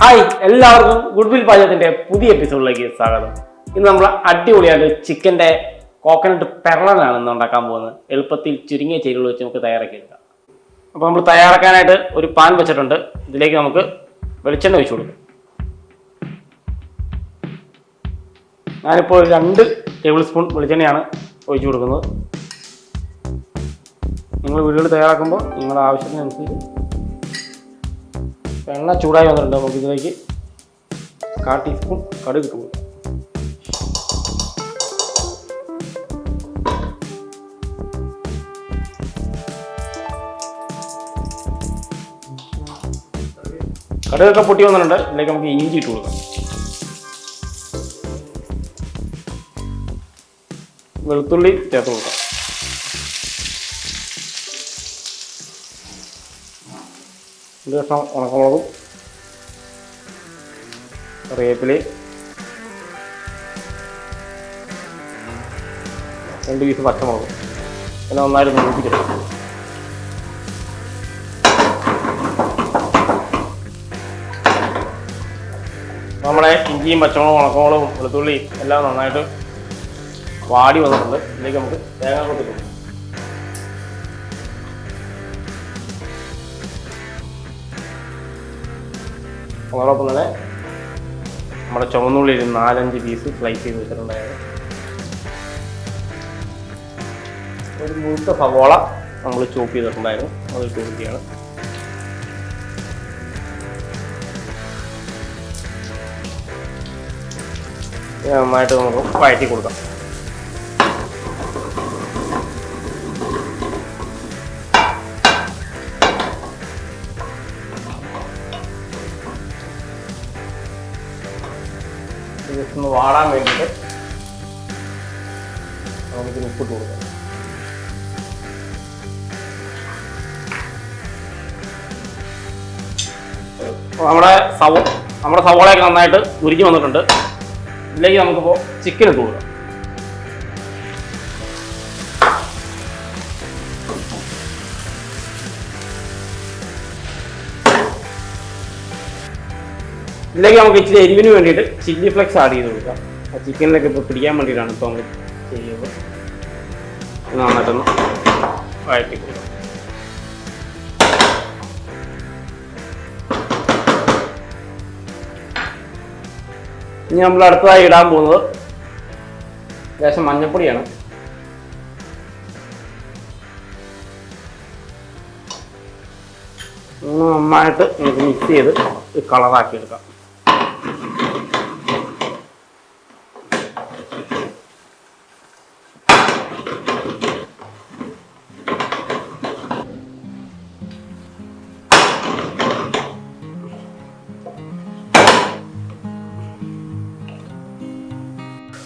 Hi എല്ലാവർക്കും good will പാചകത്തിന്റെ പുതിയ എപ്പിസോഡിലേക്ക് സ്വാഗതം. ഇന്ന് നമ്മൾ അടിപൊളിയായിട്ട് ചിക്കന്റെ കോക്കനട്ട് പെരളനാണ് ഇന്ന് ഉണ്ടാക്കാൻ പോകുന്നത്. എളുപ്പത്തിൽ ചുരുങ്ങിയ ചേരുവ വെച്ച് നമുക്ക് തയ്യാറാക്കി എടുക്കാം അപ്പോൾ നമ്മൾ തയ്യാറാക്കാനായിട്ട് ഒരു പാൻ വെച്ചിട്ടുണ്ട്. ഇതിലേക്ക് നമുക്ക് വെളിച്ചെണ്ണ ഒഴിച്ചു കൊടുക്കും. ഞാനിപ്പോൾ രണ്ട് ടേബിൾ സ്പൂൺ വെളിച്ചെണ്ണയാണ് ഒഴിച്ചു കൊടുക്കുന്നത്. നിങ്ങൾ വീടുകൾ തയ്യാറാക്കുമ്പോൾ നിങ്ങളുടെ ആവശ്യത്തിനനുസരിച്ച് എണ്ണ ചൂടായി വന്നിട്ടുണ്ട്. നമുക്ക് ഇതിലേക്ക് കാ ടീസ്പൂൺ കടുക് ഇട്ട് കൊടുക്കാം. കടുകൊക്കെ പൊട്ടി വന്നിട്ടുണ്ട്. ഇതിലേക്ക് നമുക്ക് ഇഞ്ചി ഇട്ട് കൊടുക്കാം. വെളുത്തുള്ളി ചേർത്ത് കൊടുക്കാം. ഇത് കഷ്ണം ഉണക്കമുളകും കറിവേപ്പിലയും രണ്ട് പീസ് പച്ചമുളകും. പിന്നെ നന്നായിട്ട് മൂപ്പിക്കണം നമ്മുടെ ഇഞ്ചിയും പച്ചമുളകും ഉണക്കമുളകും വെളുത്തുള്ളിയും എല്ലാം നന്നായിട്ട് വാടി വന്നിട്ടുണ്ട്. ഇതിലേക്ക് നമുക്ക് തേങ്ങ കൊത്തിട്ടുണ്ട് അതോടൊപ്പം തന്നെ നമ്മുടെ ചുവന്നുള്ളി ഒരു നാലഞ്ച് പീസ് സ്ലൈസ് ചെയ്ത് വെച്ചിട്ടുണ്ടായിരുന്നു. ഒരു മുഴുത്ത സവോള നമ്മൾ ചോപ്പ് ചെയ്തിട്ടുണ്ടായിരുന്നു. അത് ഇത് നന്നായിട്ട് നമുക്ക് വഴറ്റി കൊടുക്കാം. ജസ്റ്റ് ഒന്ന് വാടാൻ വേണ്ടിയിട്ട് നമുക്കിത് ഉപ്പിട്ട് കൊടുക്കാം. നമ്മുടെ സവോ നമ്മുടെ സവോളയൊക്കെ നന്നായിട്ട് ഉരുക്കി വന്നിട്ടുണ്ട്. ഇതിലേക്ക് നമുക്കിപ്പോൾ ചിക്കൻ ഇട്ട് കൊടുക്കാം. ഇതിലേക്ക് നമുക്ക് ഇച്ചിരി എരിവിന് വേണ്ടിയിട്ട് ചില്ലി ഫ്ലെക്സ് ആഡ് ചെയ്ത് കൊടുക്കാം. ആ ചിക്കനിലൊക്കെ ഇപ്പോൾ പിടിക്കാൻ വേണ്ടിയിട്ടാണ് ഇപ്പോൾ നമ്മൾ ചെയ്യുന്നത്. നന്നായിട്ടൊന്ന് വഴറ്റി കൊടുക്കാം ഇനി നമ്മൾ അടുത്തതായി ഇടാൻ പോകുന്നത് ലേശം മഞ്ഞപ്പൊടിയാണ്. നന്നായിട്ട് നമുക്ക് മിക്സ് ചെയ്ത് കളറാക്കി എടുക്കാം.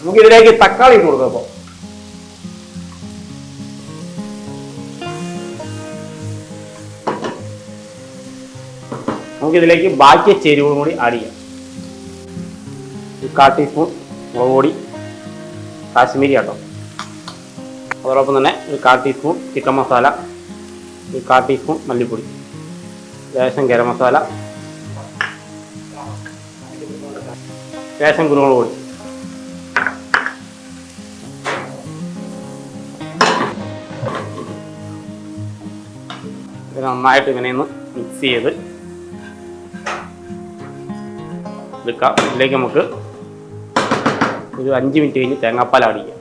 നമുക്ക് ഇതിലേക്ക് തക്കാളി ഇട്ട് കൊടുക്കാം അപ്പോൾ നമുക്ക് ഇതിലേക്ക് ബാക്കി ചേരുവകളും കൂടി ആഡ് ചെയ്യാം. ഒരു കാ ടീസ്പൂൺ മുളക് പൊടി കാശ്മീരി ആട്ടോ. അതോടൊപ്പം തന്നെ ഒരു കാ ടീസ്പൂൺ ചിക്കൻ മസാല ഒരു കാ ടീസ്പൂൺ മല്ലിപ്പൊടി ലേശം ഗരം മസാല ലേശം കുരുമുളക് പൊടി. ഇത് നന്നായിട്ട് ഇങ്ങനെ ഒന്ന് മിക്സ് ചെയ്ത് എടുക്കാം. ഇതിലേക്ക് നമുക്ക് ഒരു അഞ്ച് മിനിറ്റ് കഴിഞ്ഞ് തേങ്ങാപ്പാൽ അടിക്കാം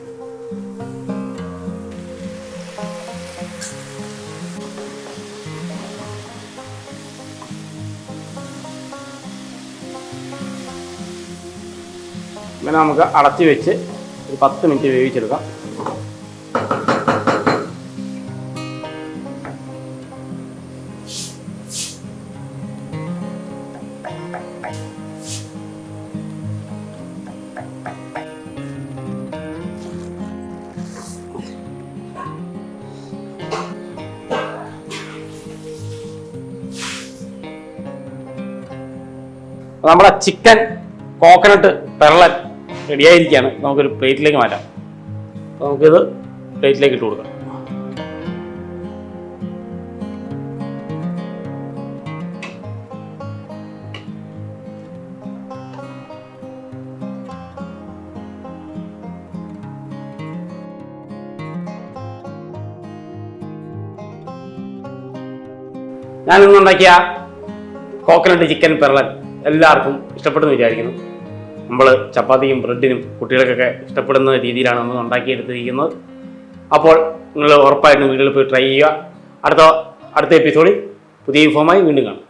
ഇങ്ങനെ നമുക്ക് അടച്ചു വെച്ച് ഒരു പത്ത് മിനിറ്റ് വേവിച്ചെടുക്കാം. നമ്മുടെ ചിക്കൻ കോക്കനട്ട് പെറളൻ റെഡിയായിരിക്കുകയാണ് നമുക്കൊരു പ്ലേറ്റിലേക്ക് മാറ്റാം. അപ്പോൾ നമുക്കിത് പ്ലേറ്റിലേക്ക് ഇട്ട് കൊടുക്കാം. ഞാനിന്നുണ്ടാക്കിയ കോക്കനട്ട് ചിക്കൻ പെറളൻ എല്ലാവർക്കും ഇഷ്ടപ്പെടുന്നു വിചാരിക്കുന്നു. നമ്മൾ ചപ്പാത്തിയും ബ്രെഡിനും കുട്ടികൾക്കൊക്കെ ഇഷ്ടപ്പെടുന്ന രീതിയിലാണ് നമ്മൾ ഉണ്ടാക്കിയെടുത്തിരിക്കുന്നത്. അപ്പോൾ നിങ്ങൾ ഉറപ്പായിട്ടും വീട്ടിൽ പോയി ട്രൈ ചെയ്യുക. അടുത്ത അടുത്ത എപ്പിസോഡിൽ പുതിയ ഇൻഫോമായി വീണ്ടും കാണാം.